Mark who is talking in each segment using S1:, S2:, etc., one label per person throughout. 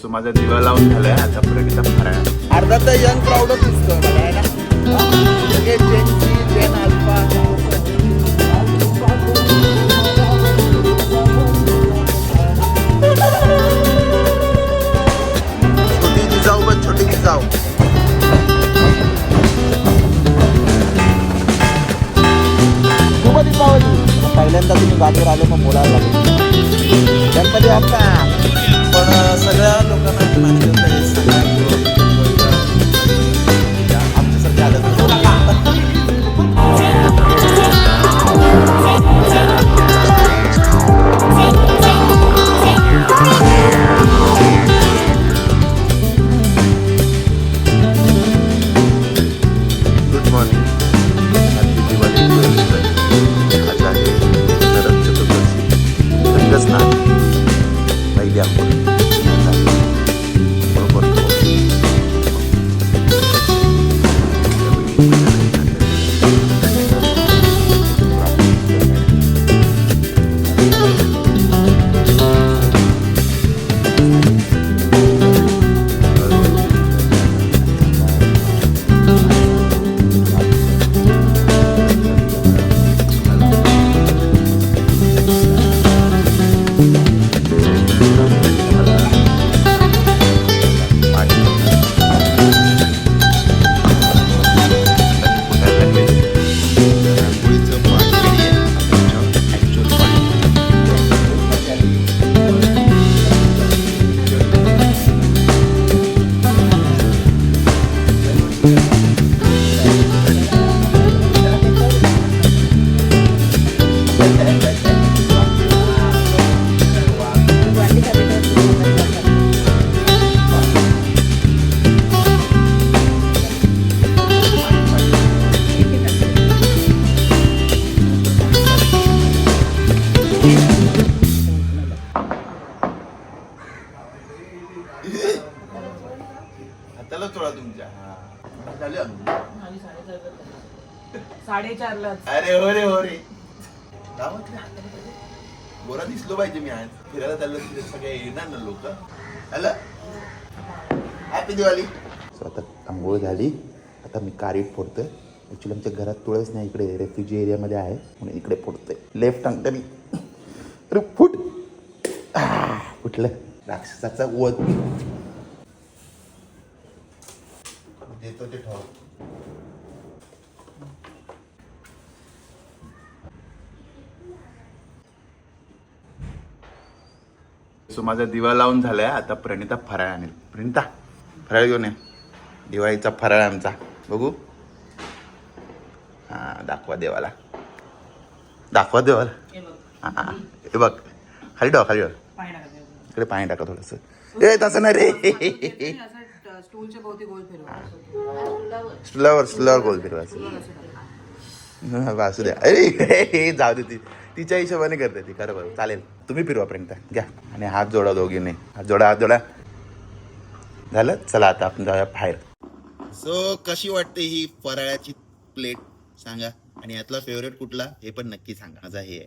S1: So माझा दिवा लावून झालाय आता प्रणिता फराळ
S2: अर्धा तर यंग क्राऊडच दिसतोय मला आहे ना? सगळे जेन झी, जेन अल्फा छोटी जिजाऊ बघ छोटी जिजाऊ. शुभ दीपावली पहिल्यांदा तुम्ही गाडीवर आले मग बोलायला लागेल. गणपती बाप्पा. सगळ्या लोकांना मी माहिती
S3: साडेचारला
S1: अरे हो रे हो रे. हाताला पाहिजे. गोरा दिसलो पाहिजे मी आज. फिरायला चाललो तिथे सगळे येणार ना लोक. हॅलो. हॅपी दिवाळी सो आता आंघोळ झाली. आता मी कारीट फोडतोय. ॲक्च्युली आमच्या घरात तुळस नाही इकडे. रेफ्युजी एरियामध्ये आहे. म्हणून इकडे फोडतोय. लेफ्ट अंग तरी अरे फुट. आह, फुटलं. राक्षसाचा वध. देतो ते ठेव. सो माझा दिवा लावून झालाय. आता प्रणिता फराळ आणेल. प्रणिता फराळ घेऊन ये. दिवाळीचा फराळ आमचा. बघू. हा दाखवा देवाला. दाखवा देवाला.
S3: हे बघ.
S1: हा बघ. खाली टाक खाली
S3: टाकायचं
S1: इकडे पाणी टाका थोडस. ए तसं नाही रे.
S3: असं स्टूलच्या भोवती गोल
S1: फिरवायचं. वासू द्या. अरे जाऊ दे ती. तिच्या हिशोबाने करते ती. खरं बरं चालेल. तुम्ही फिरवा पर्यंत घ्या. आणि हात जोडा दोघींनी. हात जोडा हात जोडा. झालं? चला आता आपण जाऊया बाहेर. सो कशी वाटते ही फराळाची प्लेट सांगा. आणि यातला फेवरेट कुठला? हे पण नक्की सांगा. माझा हे आहे.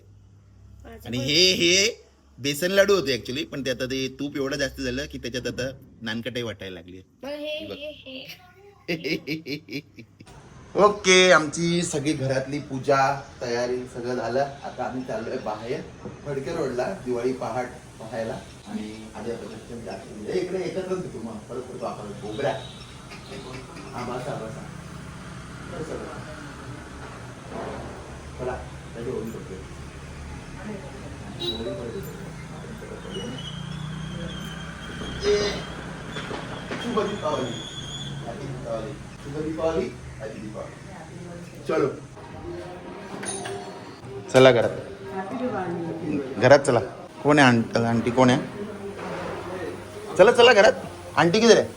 S1: आणि हे हे बेसन लाडू होते ऍक्च्युली पण ते आता ते तूप एवढं जास्त झालं की त्याच्यात आता नानकटाई वाटायला लागली ओके आमची सगळी घरातली पूजा तयारी सगळं झालं. आता आम्ही चाललोय बाहेर फडके रोडला दिवाळी पहाट पाहायला. आणि आधी आपण म्हणजे इकडे एकत्रच होतो मग. परत करतो आपण बोबऱ्या हा बसा बसा. चला त्याची ओळी शकतो शुभ दीपावली. शुभ दीपावली. चलो. चला घरात. घरात चला. कोण आहे आंट आंटी कोण आहे? चला चला घरात. आंटी किती आहे?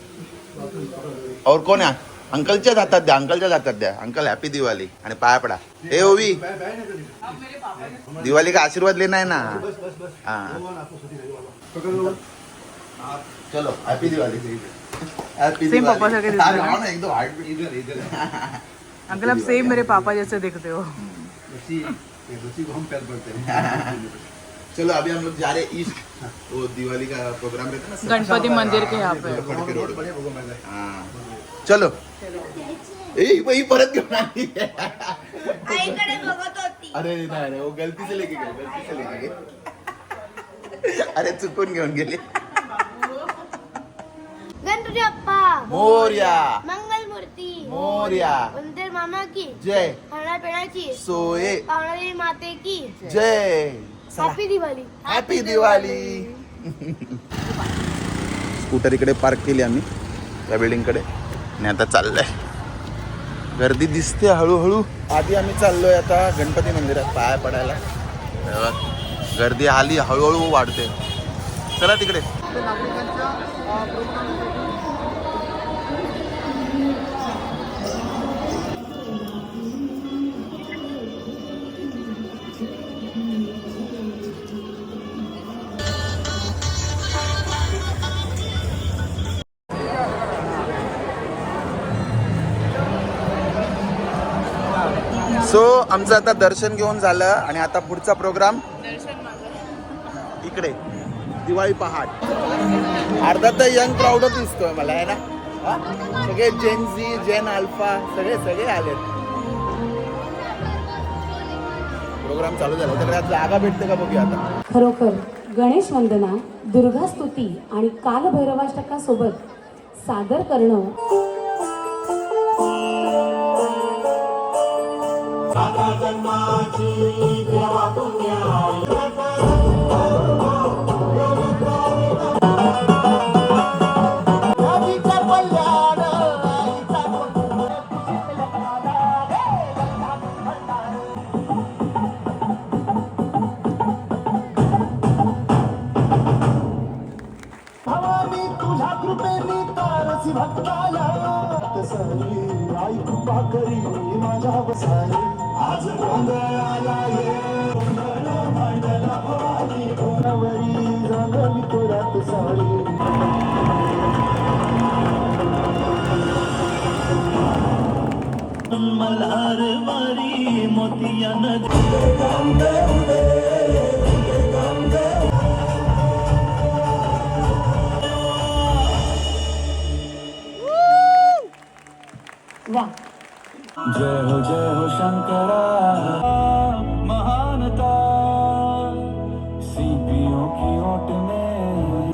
S1: और कोण आहे? अंकलच्या जातात द्या अंकलच्या जातात द्या. Uncle happy Diwali. आणि पाया पडा. ए ओवी. दिवाळी का आशीर्वाद लेना आहे ना? हाँ. चलो हॅपी दिवाळी. हैप्पी
S3: Same पापा?
S1: हाँ ना, एकदम हार्ट बीट इधर इधर।
S3: अंकल आप सेम मेरे पापा जैसे दिखते हो।
S4: उसी उसी को हम प्यार करते हैं।
S1: चलो अभी हम लोग जा रहे ईस्ट। वो दिवाली का प्रोग्राम रहता है ना
S3: गणपति मंदिर के यहाँ पे।
S1: रोड हाँ। चलो। ए वही परत घेऊन आली
S4: आईकडे बघत होती
S1: अरे नाही नाही, वो गलती से लेके गए गलती से लेके गए। अरे चुकून घेऊन गेले मोर्या।
S4: मंगल मूर्ती
S1: मोर्या।
S4: वंदे मामा की।
S1: जय।
S4: खाना पिण्याची
S1: सोये
S4: पावणारी माते की।
S1: जय।
S4: Happy Diwali
S1: happy Diwali scooter इकडे पार्क केली आम्ही त्या बिल्डिंगकडे आणि आता चाललंय. गर्दी दिसते हळूहळू. आधी आम्ही चाललोय आता गणपती मंदिरात पाया पडायला. गर्दी आली हळूहळू वाढते. चला तिकडे. आमचं आता दर्शन घेऊन झालं आणि आता पुढचा प्रोग्राम इकडे दिवाळी पहाट. अर्धा तर यंग क्राऊडच दिसतोय मला आहे ना? हा? सगळे जेन झी जेन अल्फा सगळे सगळे आलेत. प्रोग्राम चालू झाला. तर जागा भेटते का बघूया आता.
S5: खरोखर गणेश वंदना दुर्गा स्तुती आणि कालभैरवाष्टकासोबत सादर करणं
S6: भक्ताला. तसरी आई कृपा करी माझ्या वसारी. आज गोंधळाला ये गोंधळ जय हो जय हो शंकरा महानता। सीपियों की ओट में।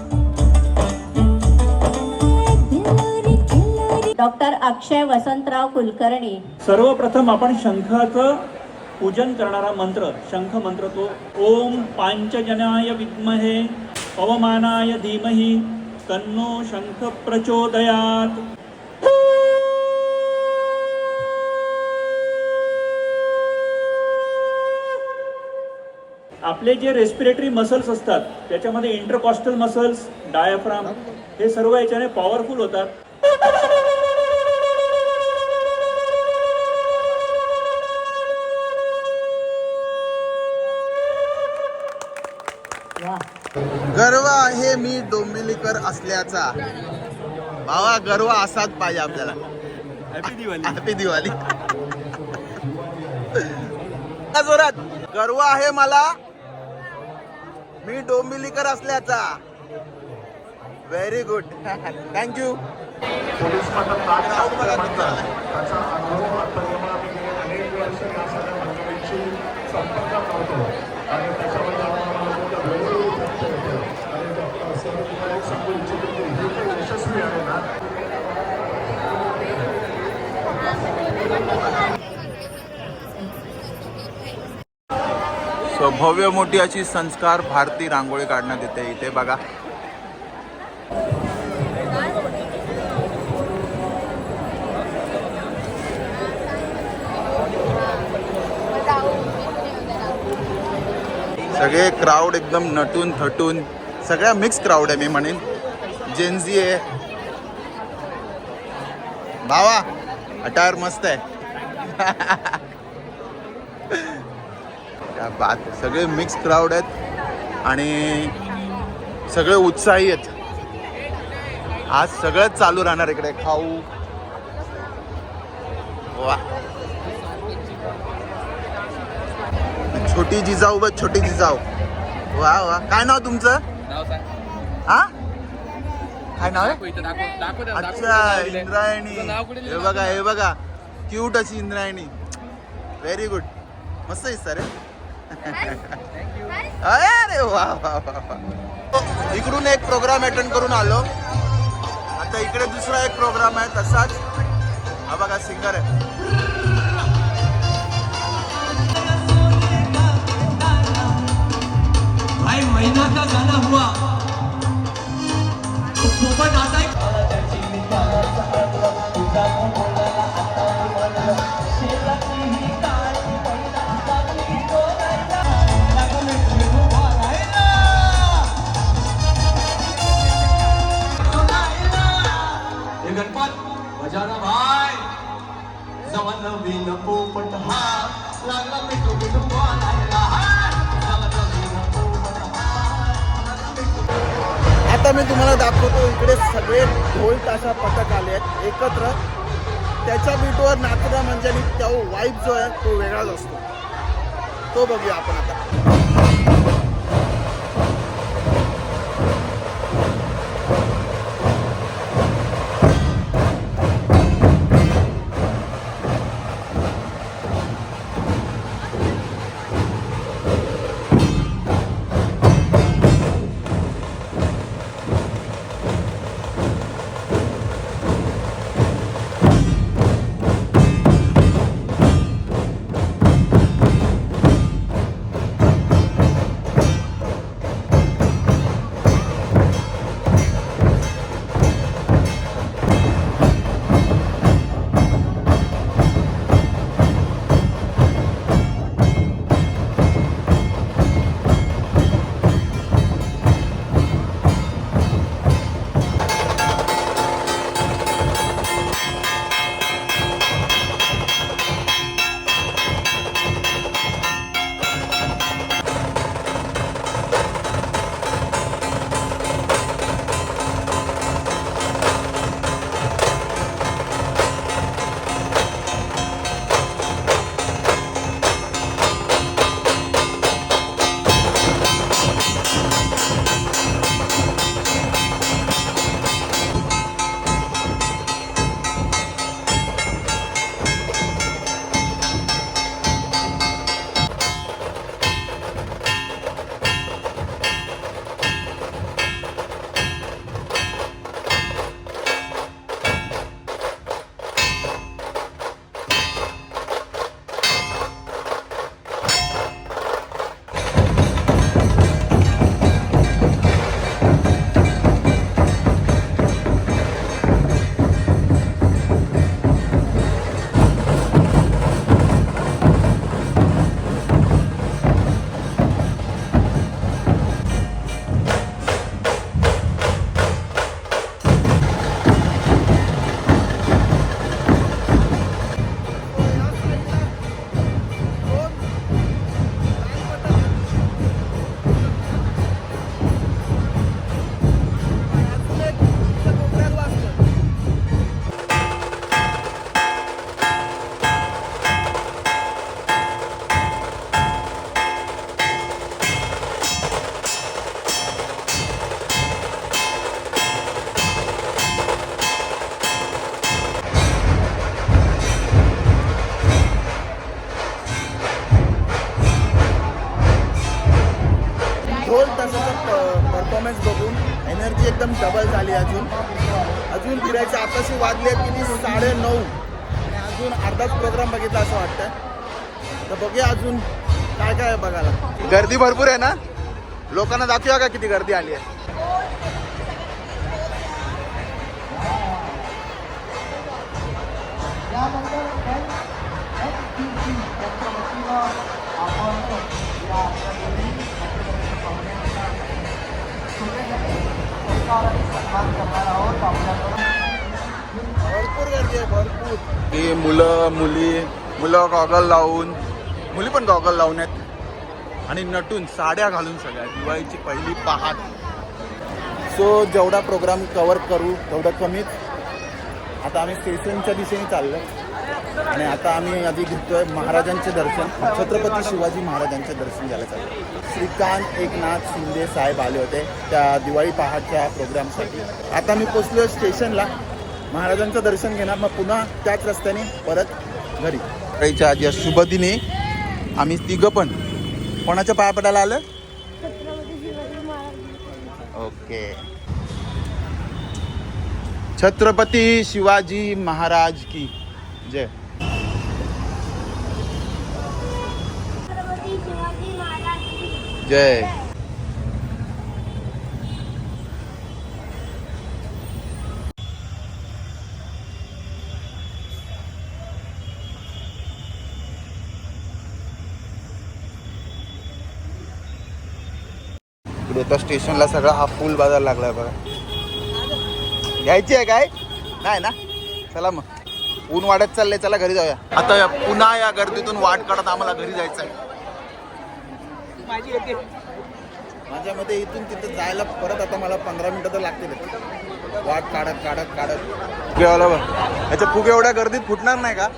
S7: डॉक्टर अक्षय वसंतराव कुलकर्णी।
S8: सर्वप्रथम आपण शंखाचं पूजन करणारा मंत्र शंख मंत्र तो ओम पांचजनाय विद्महे पवमानाय धीमहि तन्नो शंख प्रचोदयात। आपले जे रेस्पिरेटरी मसल्स असतात त्याच्यामध्ये इंटरकॉस्टल मसल्स डायफ्राम हे सर्व याच्याने पॉवरफुल होतात.
S1: गर्व आहे मी डोंबिवलीकर असल्याचा. भावा गर्व असाच पाहिजे आपल्याला. हॅपी दिवाळी हॅपी दिवाळी का जोरात गर्व आहे मला. मी डोंबिवलीकर असल्याचा. व्हेरी गुड थँक्यू सो भव्य मोठी अशी संस्कार भारती रांगोळी काढण्यात येते. इथे बघा. सगळे क्राऊड एकदम नटून थटून सगळ्या मिक्स क्राऊड आहे मी म्हणेन. जेन्झी आहे. भावा अटायर मस्त आहे. बात आहे. सगळे मिक्स क्राऊड आहेत आणि सगळे उत्साही आहेत. आज सगळंच चालू राहणार इकडे. खाऊ. वा. छोटी जिजाऊ बघ छोटी जिजाऊ.
S9: वा वा. काय नाव तुमचं? हा? काय नाव आहे? अच्छा इंद्रायणी. हे बघा हे बघा. क्यूट अशी इंद्रायणी. व्हेरी गुड मस्त दिसत रे. अरे वा वा वा इकडून एक प्रोग्राम अटेंड करून आलो. आता इकडे दुसरा एक प्रोग्राम आहे तसाच. हा बघा सिंगर आहे.
S10: भाई महीना का गाना हुआ. तो पोपट आता है बजाना भाई। जवा नवीन पोपट हा लागला मिठू मिठू बोलायला जवा
S1: आता मी तुम्हाला दाखवतो इकडे सगळे ढोल ताशा पथक आले आहेत एकत्र. त्याच्या बीटवर नाचणं म्हणजे आणि त्या वाईब जो आहे तो वेगळाच असतो. तो बघूया आपण आता. ढोल तासाचा परफॉर्मन्स बघून एनर्जी एकदम डबल झाली अजून. अजून फिरायचे आताशी वाजले आहेत किती? साडे नऊ. आणि अजून अर्धाच प्रोग्राम बघितला असं वाटतं तर बघूया अजून काय काय आहे बघायला.
S9: गर्दी भरपूर आहे ना? लोकांना दाखवूया का किती गर्दी आली आहे?
S1: भरपूर.
S9: की मुलं मुली मुलं गॉगल लावून मुली पण गॉगल लावून आहेत. आणि नटून साड्या घालून सगळ्या दिवाळीची पहिली पहाट.
S1: सो जेवढा प्रोग्राम कवर करू तेवढं कमीच. आता आम्ही स्टेशनच्या दिशेने चाललो
S2: आणि आता आम्ही आधी घेतोय महाराजांचे दर्शन. छत्रपती शिवाजी महाराजांचे दर्शन घ्यायला चाललो श्रीकांत एकनाथ शिंदे साहेब आले होते त्या दिवाळी पहाटच्या प्रोग्रामसाठी आता मी पोचलो स्टेशनला महाराजांचं दर्शन घेणार मग पुन्हा त्याच रस्त्याने परत घरी.
S1: आईच्या आजी शुभ दिनी. आम्ही तिघं पण. कोणाच्या पाया पडायला आलं?
S4: छत्रपती शिवाजी महाराज.
S1: ओके. छत्रपती शिवाजी महाराज की जय.
S4: छत्रपती शिवाजी महाराज की
S1: जय. आता स्टेशनला सगळा हा पूल बाजार लागलाय बघा. घ्यायची आहे काय? नाही ना? चला मग. ऊन वाढत चाललंय चला घरी जाऊया. आता पुन्हा या गर्दीतून वाट काढत आम्हाला घरी जायचं आहे
S2: माझ्या मते इथून तिथं जायला परत आता मला पंधरा मिनटं तर लागतील. वाट काढत काढत काढत.
S1: बघ याच्या फुगे एवढ्या गर्दीत फुटणार नाही का?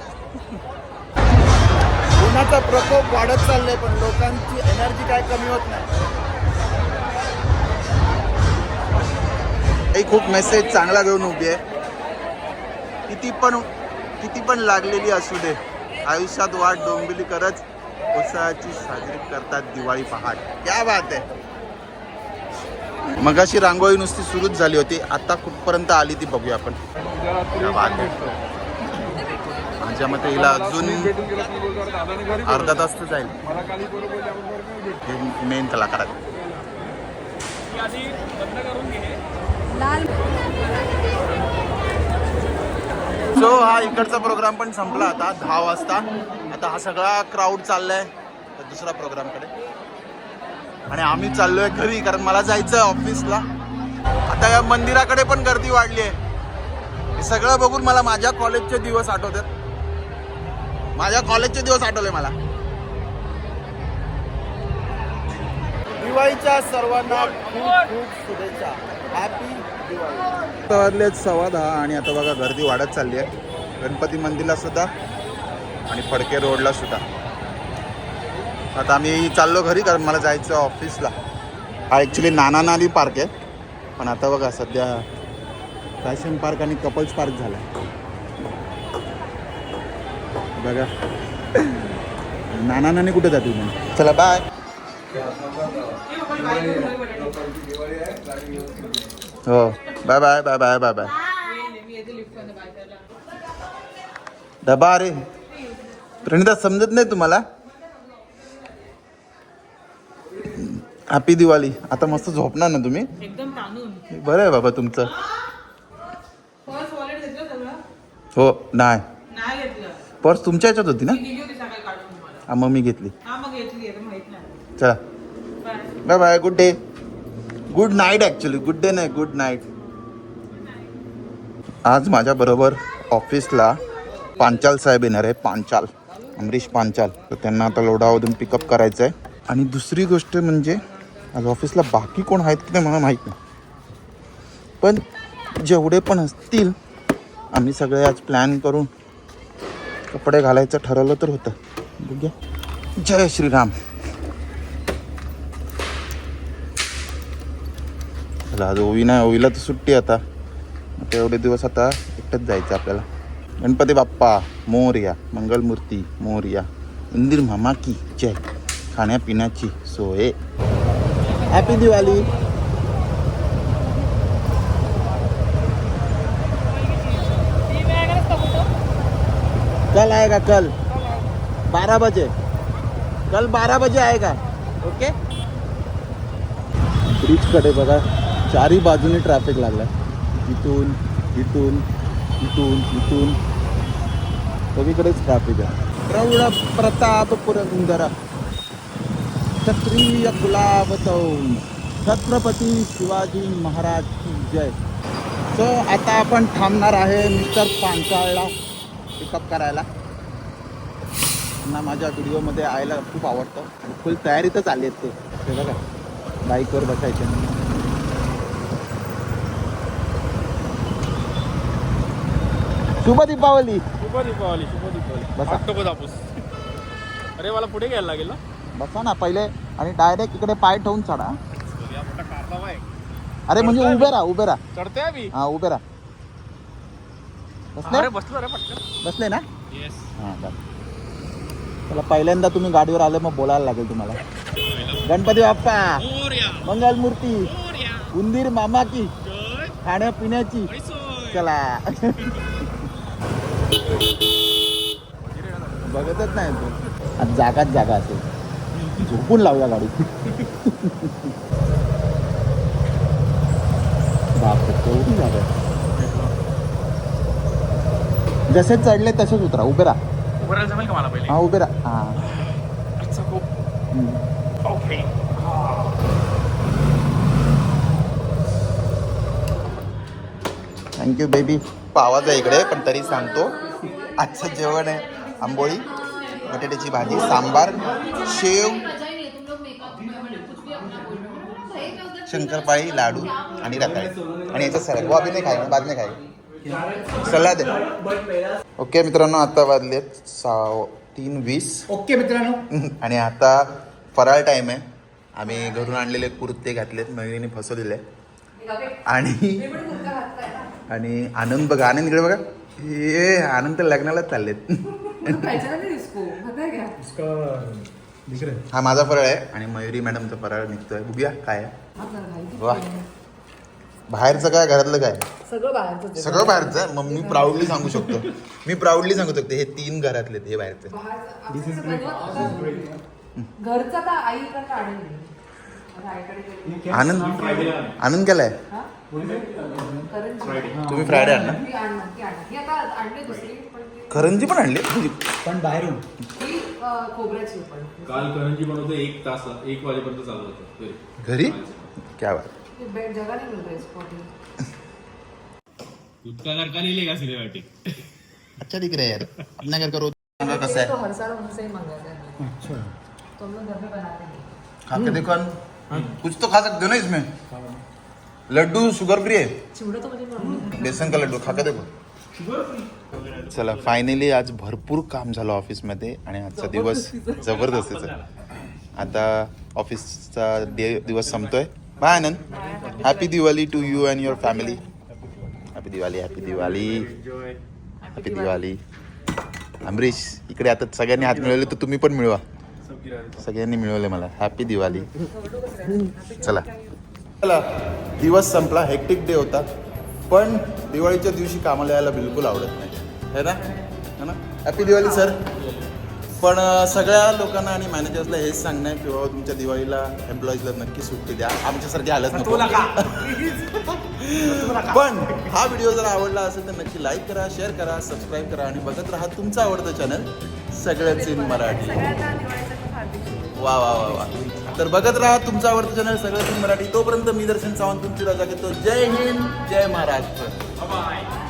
S2: उन्हाचा प्रकोप वाढत चाललाय पण लोकांची एनर्जी काय कमी होत नाही.
S1: ही खूप मेसेज चांगला घेऊन उभी आहे. किती पण किती पण लागलेली असू दे आयुष्यात वाट डोंबिली करत उत्साहाची साजरी करतात दिवाळी पहाट. क्या बात आहे. मगाशी रांगोळी नुसती सुरूच झाली होती आता कुठपर्यंत आली ती बघूया आपण. क्या बात आहे. माझ्या मते हिला अजून अर्धा तास तर जाईल. मेन कलाकार आहेत. सो हा इकडचा प्रोग्राम पण संपला आता दहा वाजता. आता हा सगळा क्राऊड चाललाय त्या दुसरा प्रोग्रामकडे आणि आम्ही चाललोय घरी कारण मला जायचं आहे ऑफिसला आता या मंदिराकडे पण गर्दी वाढली आहे. हे सगळं बघून मला माझ्या कॉलेजचे दिवस आठवतात. माझ्या कॉलेजचे दिवस आठवले मला.
S2: दिवाळीच्या सर्वांना खूप खूप शुभेच्छा. हॅपी दिवाळी
S1: आता सव्वा दहा आणि आता बघा गर्दी वाढत चालली आहे. गणपती मंदिरला सुद्धा आणि फडके रोडला सुद्धा. आता आम्ही चाललो घरी कारण मला जायचं ऑफिसला. हा ॲक्च्युली नाना नाली पार्क आहे. पण आता बघा सध्या फॅशन पार्क आणि कपल्स पार्क झाला बघा. नाना नानी कुठे जाते मग? चला बाय हो. Bye bye bye bye bye bye डबा अरे प्रणिता समजत नाही तुम्हाला? हॅपी दिवाळी. आता मस्त झोपणार ना तुम्ही? बरं आहे बाबा तुमचं. हो नाही. पर्स तुमच्या ह्याच्यात होती ना? हा मग मी घेतली. चला.
S3: Bye
S1: bye good day good night actually good day नाही गुड नाईट आज माझ्याबरोबर ऑफिसला पांचाल साहेब येणार आहे पांचाल. अमरीश पांचाल. तर त्यांना आता लोढावधून पिकअप करायचं आहे आणि दुसरी गोष्ट म्हणजे आज ऑफिसला बाकी कोण आहेत की नाही मला माहीत नाही. पण जेवढे पण असतील आम्ही सगळे आज प्लॅन करून कपडे घालायचं ठरवलं तर होतं. बघूया. जय श्रीराम. चला आज ओवी नाही ओवीला तर सुट्टी आता. आता एवढे दिवस आता एकटंच जायचं आपल्याला. गणपती बाप्पा मोरया मंगलमूर्ती मोर्या. इंदिर मामा की जय. खाण्यापिण्याची सोय. हॅपी दिवाळी कल आएगा कल. बारह बजे. कल बारह बजे आएगा. ओके ब्रिजकडे बघा. चारही बाजूने ट्रॅफिक लागला इथून इथून इथून इथून. सगळीकडेच ट्रॅफिक आहे. प्रौढ प्रताप पुरंदर. क्षत्रिय गुलाब छत्रपती शिवाजी महाराज की जय. सो आता आपण थांबणार आहे मिस्टर पांचाळला पिकअप करायला. त्यांना माझ्या व्हिडिओमध्ये यायला खूप आवडतं. फुल तयारीतच आली आहेत ते. ते बघा. बाईकवर बसायचे. शुभ दीपावली.
S8: शुभ दीपावली शुभ दीपावली.
S2: बसा.
S8: अरे मला पुढे घ्यायला लागेल ना?
S2: बसा ना पहिले आणि डायरेक्ट इकडे पाय ठेवून चढा. अरे म्हणजे उभे राहा उभे राहा.
S8: चढतोय आम्ही.
S2: हा उभे राहा. बसले?
S8: बसलो रे पटकन.
S2: बसले ना? हां बस. चला पहिल्यांदा तुम्ही गाडीवर आले मग बोलायला लागेल तुम्हाला. गणपती बाप्पा. मंगल मूर्ती उंदीर मामा की. खाण्यापिण्याची. चला. बघतच नाही तू. आज जागाच जागा असेल. झोपून लावूया गाडी. बापरे केवढी जागा. जसे चढले तसेच उतरा उभे राहा.
S8: उभं जमेल का मला पहिले?
S2: हा उभे राहा. हा.
S8: अच्छा खूप
S2: हम्म.
S8: ओके
S2: थँक्यू बेबी
S1: आवाज आहे इकडे पण तरी सांगतो. आजचं जेवण आहे आंबोळी बटाट्याची भाजी सांबार शेव शंकरपाळी लाडू आणि रताळी. आणि याचं सर वो अभी नाही खाय बाद नाही खाय सलाद आहे ओके मित्रांनो आता वाजलेत सा तीन वीस.
S2: ओके मित्रांनो.
S1: आणि आता फराळ टाईम आहे. आम्ही घरून आणलेले कुर्ते घातलेत मयुरीने फसवलेले. आणि आणि आनंद बघा. आनंद इकडे बघा. हे आनंद तर लग्नालाच चाललेत हा माझा फराळ आहे आणि मयुरी मॅडमचा फराळ निघतोय. बघूया काय आहे. वा. बाहेरचं काय घरातलं काय?
S3: सगळं बाहेरचं
S1: सगळं बाहेरचं? आहे. मग मी प्राऊडली सांगू शकतो. मी प्राऊडली सांगू शकतो हे तीन घरातले हे बाहेरचे.
S3: घरचं तर आईकडे
S1: आनंद? आनंद केलाय? तुम्ही फ्रायडे आणला?
S3: ती आणणार ती आणणार आता आणली दुसरी पण ती
S1: करंजी पण आणली?
S2: पण बाहेरून.
S3: ही अं, खोबऱ्याची पण.
S11: काल करंजी बनवतो एक तास एक वाजेपर्यंत चालू होतं. घरी.
S1: क्या बात.
S11: का सिनेमैटिक
S1: अच्छा दिख रहा है यार. अपना घर का रोज
S3: तो हर साल उनसे ही मंगाते हैं। तो हम लोग घर में बनाते हैं।
S1: खा के देखो कुछ तो खा सकते हो ना इसमें? लड्डू शुगर फ्री है?
S3: चिवडा तो म्हणजे
S1: बेसन का लड्डू खा के देखो. चला फायनली आज भरपूर काम झालं ऑफिसमध्ये आणि आजचा दिवस जबरदस्तीचा आता ऑफिसचा डे दिवस संपतोय. Bye Anand happy Diwali to you and your family happy Diwali happy Diwali happy Diwali Amrish इकडे आता सगळ्यांनी हात मिळवले तर तुम्ही पण मिळवा. सगळ्यांनी मिळवले मला. हॅपी दिवाळी चला. चला दिवस संपला हेक्टिक डे होता पण दिवाळीच्या दिवशी कामाला यायला बिलकुल आवडत नाही. है ना? है ना? हॅपी दिवाळी सर पण सगळ्या लोकांना आणि मॅनेजर्सला हेच सांगणं आहे की बाबा तुमच्या दिवाळीला एम्प्लॉईजला नक्की सुट्टी द्या. आमच्यासारखी हालत नको. पण हा व्हिडिओ जर आवडला असेल तर नक्की लाईक करा शेअर करा सबस्क्राईब करा आणि बघत राहा तुमचं आवडतं चॅनल सगळ्याच इन मराठी. वा वा वा वा. तर बघत राहा तुमचा आवडतं चॅनल सगळं मराठी. तोपर्यंत मी दर्शन सावंत तुमची रजा घेतो. जय हिंद जय महाराष्ट्र.